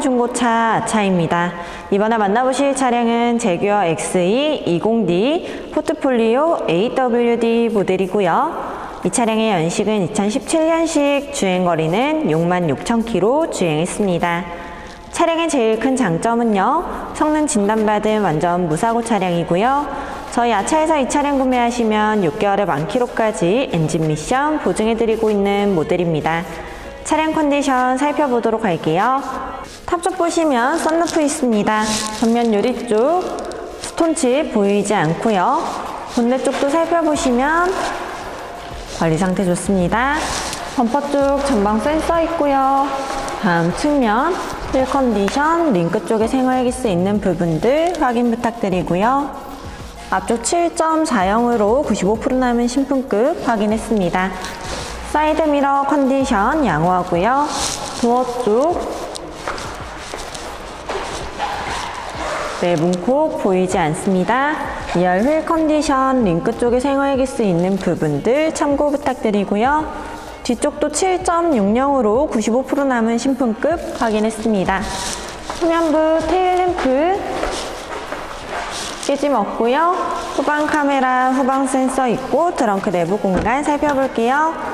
중고차 차입니다. 이번에 만나보실 차량은 제규어 XE 20D 포트폴리오 AWD 모델이고요. 이 차량의 연식은 2017년식 주행거리는 6만 6천 킬로 주행했습니다. 차량의 제일 큰 장점은요, 성능 진단받은 완전 무사고 차량이고요. 저희 아차에서 이 차량 구매하시면 6개월의 만 킬로까지 엔진 미션 보증해드리고 있는 모델입니다. 차량 컨디션 살펴보도록 할게요. 탑쪽 보시면 썬루프 있습니다. 전면 유리 쪽 스톤칩 보이지 않고요. 본네 쪽도 살펴보시면 관리 상태 좋습니다. 범퍼 쪽 전방 센서 있고요. 다음 측면 휠 컨디션 링크 쪽에 생활기스 있는 부분들 확인 부탁드리고요. 앞쪽 7.40으로 95% 남은 신품급 확인했습니다. 사이드 미러 컨디션 양호하고요. 도어 쪽 네, 문콕 보이지 않습니다. 2열 휠 컨디션 링크 쪽에 생활기스 있는 부분들 참고 부탁드리고요. 뒤쪽도 7.60으로 95% 남은 신품급 확인했습니다. 후면부 테일 램프 깨짐 없고요. 후방 카메라, 후방 센서 있고 트렁크 내부 공간 살펴볼게요.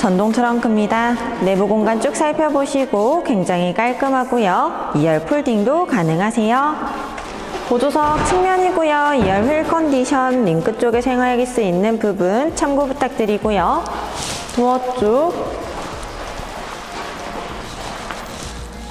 전동 트렁크입니다. 내부 공간 쭉 살펴보시고 굉장히 깔끔하고요. 2열 폴딩도 가능하세요. 보조석 측면이고요. 2열 휠 컨디션 링크 쪽에 생활기스 있는 부분 참고 부탁드리고요. 도어 쪽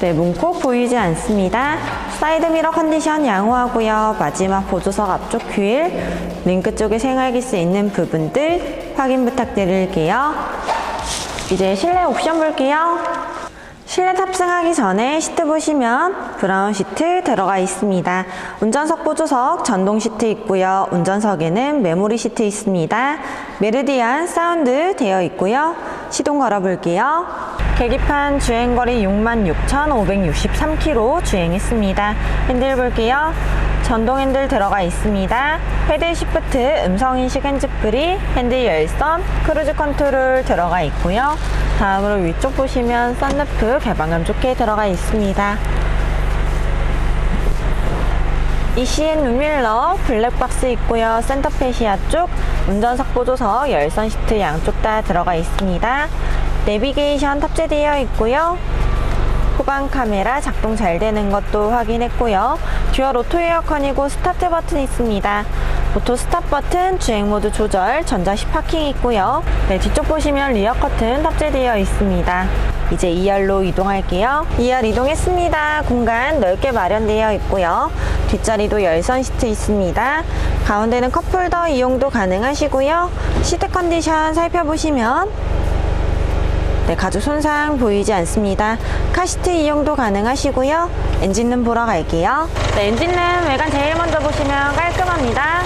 네, 문콕 보이지 않습니다. 사이드 미러 컨디션 양호하고요. 마지막 보조석 앞쪽 휠 링크 쪽에 생활기스 있는 부분들 확인 부탁드릴게요. 이제 실내 옵션 볼게요. 실내 탑승하기 전에 시트 보시면 브라운 시트 들어가 있습니다. 운전석 보조석 전동 시트 있고요. 운전석에는 메모리 시트 있습니다. 메르디안 사운드 되어 있고요. 시동 걸어 볼게요. 계기판 주행거리 66,563km 주행했습니다. 핸들 볼게요. 전동 핸들 들어가 있습니다. 패들 시프트, 음성인식 핸즈프리, 핸들 열선, 크루즈 컨트롤 들어가 있고요. 다음으로 위쪽 보시면 썬루프 개방감 좋게 들어가 있습니다. ECN 루밀러 블랙박스 있고요. 센터페시아 쪽 운전석 보조석 열선 시트 양쪽 다 들어가 있습니다. 내비게이션 탑재되어 있고요. 후방 카메라 작동 잘 되는 것도 확인했고요. 듀얼 오토 에어컨이고 스타트 버튼 있습니다. 오토 스탑 버튼, 주행 모드 조절, 전자식 파킹 있고요. 네, 뒤쪽 보시면 리어 커튼 탑재되어 있습니다. 이제 2열로 이동할게요. 2열 이동했습니다. 공간 넓게 마련되어 있고요. 뒷자리도 열선 시트 있습니다. 가운데는 컵홀더 이용도 가능하시고요. 시트 컨디션 살펴보시면 네, 가죽 손상 보이지 않습니다. 카시트 이용도 가능하시고요. 엔진룸 보러 갈게요. 네, 엔진룸 외관 제일 먼저 보시면 깔끔합니다.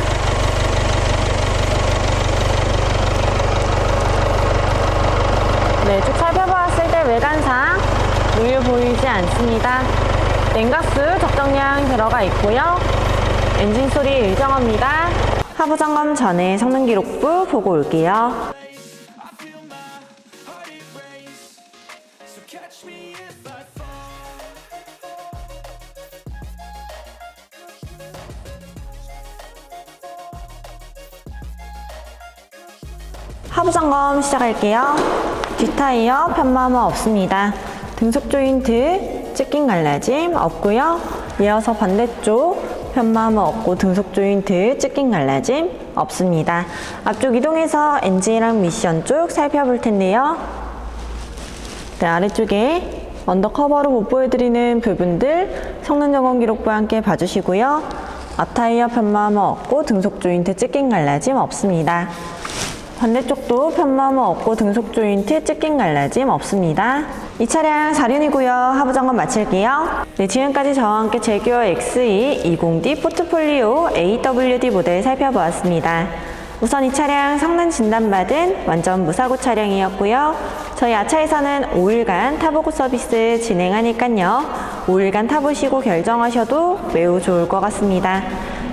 네, 쭉 살펴보았을 때 외관상 우유 보이지 않습니다. 냉각수 적정량 들어가 있고요. 엔진 소리 일정합니다. 하부 점검 전에 성능 기록부 보고 올게요. 하부 점검 시작할게요. 뒷타이어 편마모 없습니다. 등속 조인트 찢긴 갈라짐 없고요. 이어서 반대쪽 편마모 없고 등속 조인트 찢긴 갈라짐 없습니다. 앞쪽 이동해서 엔진이랑 미션 쪽 살펴볼 텐데요. 네, 아래쪽에 언더커버로 못 보여드리는 부분들 성능 점검 기록부와 함께 봐주시고요. 앞타이어 편마모 없고 등속 조인트 찢긴 갈라짐 없습니다. 반대쪽도 편마모 없고 등속 조인트 찢긴 갈라짐 없습니다. 이 차량 4륜이고요. 하부 점검 마칠게요. 네, 지금까지 저와 함께 제규어 XE 20D 포트폴리오 AWD 모델 살펴보았습니다. 우선 이 차량 성능 진단받은 완전 무사고 차량이었고요. 저희 아차에서는 5일간 타보고 서비스 진행하니깐요. 5일간 타보시고 결정하셔도 매우 좋을 것 같습니다.